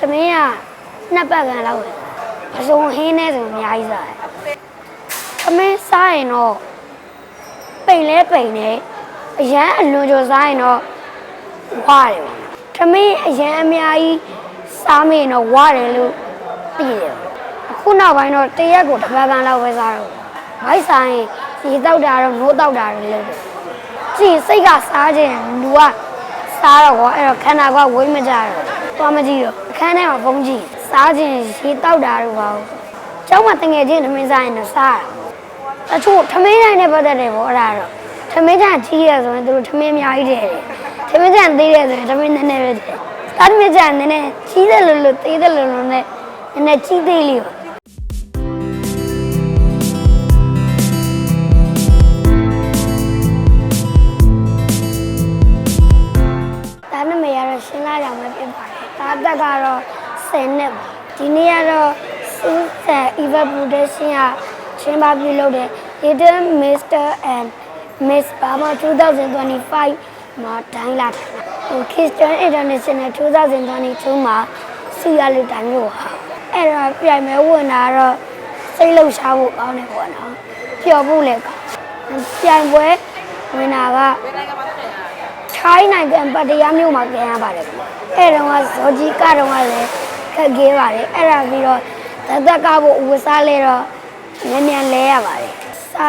သမင်းကနှစ်ပတ်ကန်လောက်ပဲအစုံဟင်းနဲ့ဆိုအများကြီးစားတယ်သမင်းစားရင်တော့ပိန်လဲပိန်နေအရန်အလွန်ကြော်စားရင်တော့ဝရတယ်ပေါ့သမင်းအရန်အများကြီးစားမရင်တော့ဝရတယ်လို့သိတယ်အခုနောက်ပိုင်းတော့တရက်ကိုတစ်ပတ်ကန်လောက်ပဲစားတော့ဘိုက်ဆိုင်ရေတောက်တာတော့နိုးတောက်တာတွေလုပ်တယ်ကြည့်စိတ်ကစားခြင်းလူကစားတော့ဘောအဲ့တော့ခန္ဓာကဝိမ့်မကြတော့သွားမကြည့်တော့အ ခန်းထဲမှာဖုံးကြည့်စားခြင်းရေတောက်တာတော့ပါဘူးကျောင်းမှာတငယ်ချင်းသမင်းစားရင်တော့စားတာအချို့သမင်းတိုင်းနဲ့ပတ်သက်တယ်ဗောအဲ့ဒါတော့သမင်းကြကြီးရဆိုရင်သူတို့သမင်းအများကြီးတယ်သမင်းကြသေးတယ်ဆိုရင်သမင်းနည်းနည်းပဲတယ်စားသမင်းကြနည်းနည်းကြီးတယ်လို့လို့သေးတယ်လို့လို့နဲ့နည်းနည်းကြီးသေးလေးပါဒါနမရတော့ရှင်းလာကြောင်ပဲဖြစ်ပါတယ် ဒါတက်ကတော့10နှစ်ပါဒီနေ့ကတော့စူးစံ evaporation ကချင်းပါပြုလုပ်တဲ့ Little Mr and Miss Burma 2025မှာဒိုင်းလာတယ်ဟို Christian International 2022မှာစီရလို့တိုင်းလို့ဟာအဲ့တော့ပြိုင်မဲ့ဝင်တာတော့စိတ်လှုပ်ရှားဖို့ကောင်းတယ်ပေါ့နော်ပျော်ဖို့လည်းကောင်းပြိုင်ပွဲဝင်တာက ထိုင်းနိုင်ငံပတ္တရားမြို့မှာကျင်းရပါတယ်အဲ့တော့ကဇော်ကြီးကတော့လည်းခက်ခဲပါတယ်အဲ့ဒါပြီးတော့တသက်ကားဖို့ဝစားလဲတော့နည်းနည်းလဲရပါတယ်စာ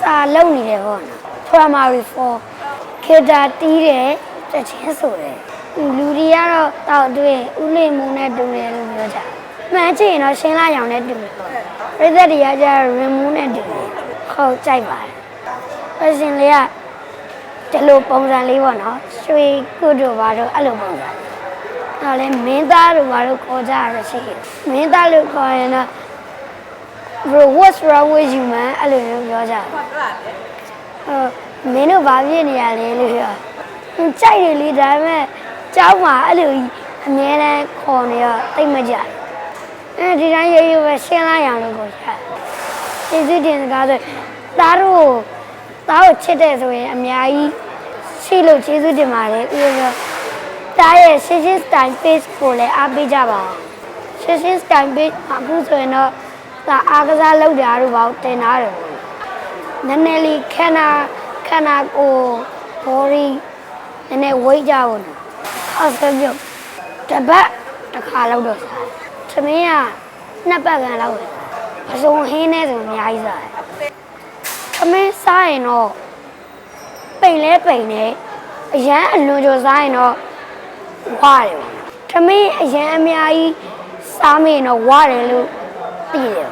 စာလုံနေတယ်ပေါ့နော် primary 4ခေတာတီးတယ်တချင်းဆိုတယ်လူတွေကတော့တောက်တွေ့ဥလိမုံနဲ့တူတယ်လို့ပြောကြမှန်ချင်တော့ရှင်းလာရောင်နဲ့တူတယ်ပေါ့ပြိသက်တွေကကျတော့ရင်မူးနဲ့တူတယ်ဟုတ်ကြိုက်ပါတယ်ပရှင်လေးက ဒီလိုပုံစံလေးပေါ့နော်ရွှေကုတို့ဘာတို့အဲ့လိုပုံစံဒါလည်းမင်းသားတို့ဘာတို့ခေါ်ကြရရှိတယ်မင်းသားလို့ခေါ်ရင်တော့ bro what's wrong with you man အဲ့လိုမျိုးပြောကြတယ်ဟိုမင်းတို့ဘာဖြစ်နေရလဲလို့ပြောဟင်းကြိုက်တယ်လေဒါပေမဲ့ကျောင်းမှာအဲ့လိုကြီးအမြဲတမ်းခေါ်နေတော့တိတ်မကြဘူးအဲဒီတိုင်းရေးရေးပဲရှင်းလိုက်ရအောင်လို့ကိုရတယ်ကျေးဇူးတင်စကားဆိုသားတို့ သားကိုချစ်တဲ့ဆိုရင်အများကြီးရှိလို့ကျေးဇူးတင်ပါတယ်ဥပမာတားရဲ့ရှင်းရှင်း style page ကိုလည်းအားပေးကြပါအောင်ရှင်းရှင်း style page အခုဆိုရင်တော့ဒါအားကစားလုပ်တာတို့ဘာလို့တင်ထားတယ်ပေါ့နည်းနည်းလေးခန္ဓာခန္ဓာကိုယ် body နည်းနည်းဝိတ်ကြဖို့နော်အောက်စပြုတ်တပတ်တစ်ခါလောက်တော့စားတယ်သမင်းကနှစ်ပတ်ကန်လောက်ပဲအစုံဟင်းနဲ့ဆိုအများကြီးစားတယ်သ မင်းစားရင်တော့ပိန်လဲပိန်နေအရန်အလွန်ကြော်စားရင်တော့ဝရတယ်ပေါ့သမင်းအရန်အများကြီးစားမရင်တော့ဝရတယ်လို့သိတယ်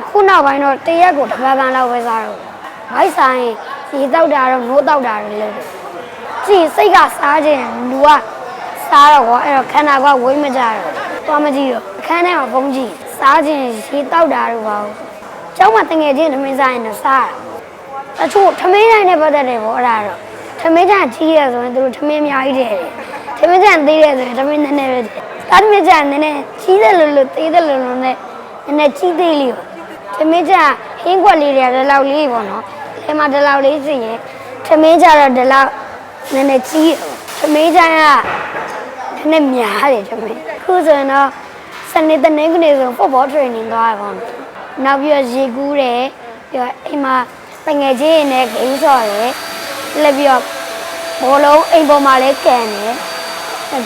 အခုနောက်ပိုင်းတော့တရက်ကိုတစ်ပတ်ကန်လောက်ပဲစားတော့ဘိုက်ဆိုင်ရေတောက်တာတော့နိုးတောက်တာတွေလုပ်တယ်ကြည့်စိတ်ကစားခြင်းလူကစားတော့ဘောအဲ့တော့ခန္ဓာကဝိမ့်မကြတော့သွားမကြည့်တော့အခန်းထဲမှာဖုံးကြည့်စားခြင်းရေတောက်တာတော့ဘာလို့ကျောင်းမှာတငယ်ချင်းသမင်းစားရင်တော့စားတာ အချို့သမင်းတိုင်းနဲ့ပတ်သက်တယ်ဗောအဲ့ဒါတော့သမင်းကြကြီးရဆိုရင်သူတို့သမင်းအများကြီးတယ်သမင်းကြသေးတယ်ဆိုရင်သမင်းနည်းနည်းပဲတယ်သားသမင်းကြနည်းနည်းကြီးတယ်လို့လို့သေးတယ်လို့လို့နဲ့နည်းနည်းကြီးသေးလေးပါသမင်းကြဟင်းခွက်လေးတွေကဒီလောက်လေးပေါ့နော်အဲမှာဒီလောက်လေးစီရင်သမင်းကြတော့ဒီလောက်နည်းနည်းကြီးသမီးချမ်းကနည်းနည်းများတယ်သမီးခုဆိုရင်တော့စနေတနေ့ကနေဆို football training သွားရပါမယ်နောက်ပြီးတော့ရေကူးတယ်ပြီးတော့အိမ်မှာ တငယ်ချင်းတွေနဲ့ဂိမ်းဆော့တယ်လက်ပြီးတော့ဘောလုံးအိမ်ပေါ်မှာလည်းကန်တယ်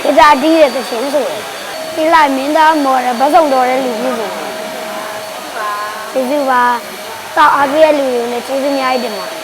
ဂီတာတီးတဲ့သချင်းဆိုတယ်ဒီလိုက်မင်းသားမော်တယ်ဗတ်စုံတော်တဲ့လူကြီးဆိုကျေးဇူးပါတောက်အားပြည့်တဲ့လူတွေနဲ့ကျေးဇူးအများကြီးတင်ပါတယ်